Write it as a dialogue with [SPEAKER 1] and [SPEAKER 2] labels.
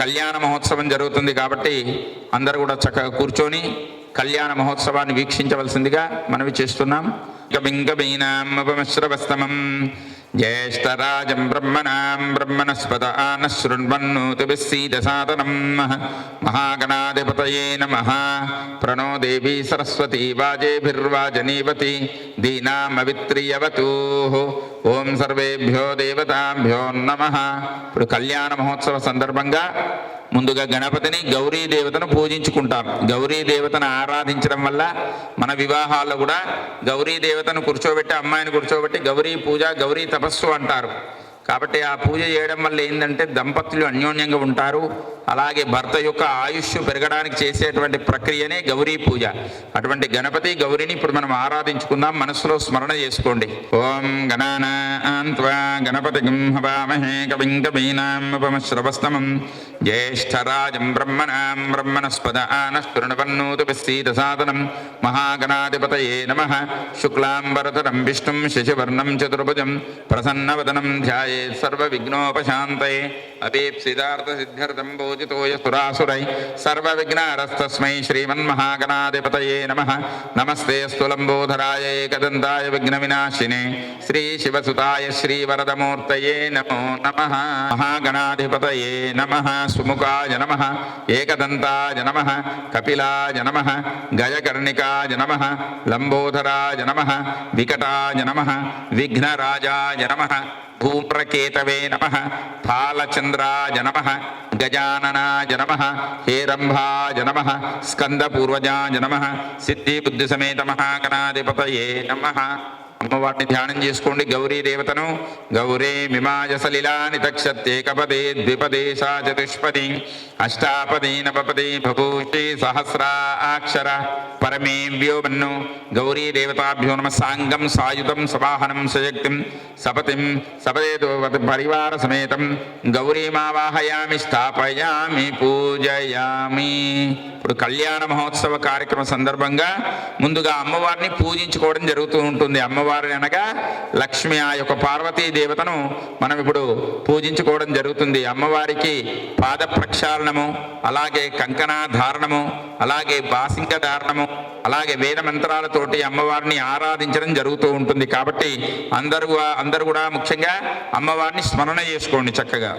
[SPEAKER 1] కళ్యాణ మహోత్సవం జరుగుతుంది కాబట్టి అందరూ కూడా చక్కగా కూర్చొని కళ్యాణ మహోత్సవాన్ని వీక్షించవలసిందిగా మనవి చేస్తున్నాం. కవింకవీనామపమశ్రవస్తమం జ్యేష్ఠరాజం బ్రహ్మణాం బ్రహ్మణస్పద ఆనశృణ్వన్నోతిభిస్సీదసాదనం మహాగణాధిపతయే నమ. ప్రణో దేవీ సరస్వతీ వాజేభిర్వాజనీవతి. దీనామవిత్రియవతూ. ఓం సర్వేభ్యో దేవతాభ్యో నమ. ఇప్పుడు కళ్యాణ మహోత్సవ సందర్భంగా ముందుగా గణపతిని గౌరీ దేవతను పూజించుకుంటాం. గౌరీ దేవతను ఆరాధించడం వల్ల మన వివాహాల్లో కూడా గౌరీ దేవతను కూర్చోబెట్టి అమ్మాయిని కూర్చోబెట్టి గౌరీ పూజ గౌరీ తపస్సు అంటారు. కాబట్టి ఆ పూజ చేయడం వల్ల ఏంటంటే దంపతులు అన్యోన్యంగా ఉంటారు. అలాగే భర్త యొక్క ఆయుష్ పెరగడానికి చేసేటువంటి ప్రక్రియనే గౌరీ పూజ. అటువంటి గణపతి గౌరిని ఇప్పుడు మనం ఆరాధించుకుందాం. మనసులో స్మరణ చేసుకోండి. ఓం గణానాన్త్వా గణపతి హవామహే కవిం కవీనాముపమశ్రవస్తమం జ్యేష్ఠరాజం బ్రహ్మణాం బ్రహ్మణస్పద ఆనస్ఫురణవన్నోతుపిస్తీత సాధనం. మహాగణాధిపతయే నమ. శుక్లాంబరతరం విష్ణుం శశివర్ణం చతుర్భుజం. ప్రసన్నవదనం ధ్యాయేత్ సర్వవిఘ్నోపశాంతయే. అభీప్సిదార్థసిద్ధ్యర్థం పూజితోయ సురాసురై సర్వవిఘ్నారస్తస్మై శ్రీమన్మహాగణాధిపతయే నమ. నమస్తే స్థులంబోధరాయ ఏకదంతాయ విఘ్నవినాశినే శ్రీ శివసుతాయ శ్రీవరదమూర్తయే నమో నమ. మహాగణాధిపతయే నమ. సుముఖాయ నమ. ఏకదంతాయ నమ. కపిలాయ నమ. గజకర్ణికాయ నమ. లంబోధరాయ నమ. వికటాయ నమ. విఘ్నరాజాయ నమ. భూప్రకేతవే నమ. ఫాలచంద్రాయ నమ. గజాననాయ నమ హేరంభాయ నమ స్కందపూర్వజాయ నమ సిద్ధిబుద్ధిసమేత మహాగణాధిపతయే నమ. అమ్మవారిని ధ్యానం చేసుకోండి గౌరీ దేవతను. గౌరే మిమాయ తక్షత్యేకపదే ద్విపదే సా చతుష్పది. అష్టాపది నవపది భూషి సహస్రాక్షర పరమే వ్యోమన్ను గౌరీ దేవతాభ్యో నమ సాంగం సాయుధం సవాహనం సయక్తిం సపతిం సపదేతో పరివార సమేతం. గౌరీమావాహయామి స్థాపయామి పూజయామి. ఇప్పుడు కళ్యాణ మహోత్సవ కార్యక్రమ సందర్భంగా ముందుగా అమ్మవారిని పూజించుకోవడం జరుగుతూ ఉంటుంది. అమ్మవారిని అనగా లక్ష్మి ఆ యొక్క పార్వతీ దేవతను మనం ఇప్పుడు పూజించుకోవడం జరుగుతుంది. అమ్మవారికి పాద ప్రక్షాళనము అలాగే కంకణ ధారణము అలాగే బాసింక ధారణము అలాగే వేద మంత్రాలతోటి అమ్మవారిని ఆరాధించడం జరుగుతూ ఉంటుంది. కాబట్టి అందరూ అందరూ కూడా ముఖ్యంగా అమ్మవారిని స్మరణ చేసుకోండి చక్కగా.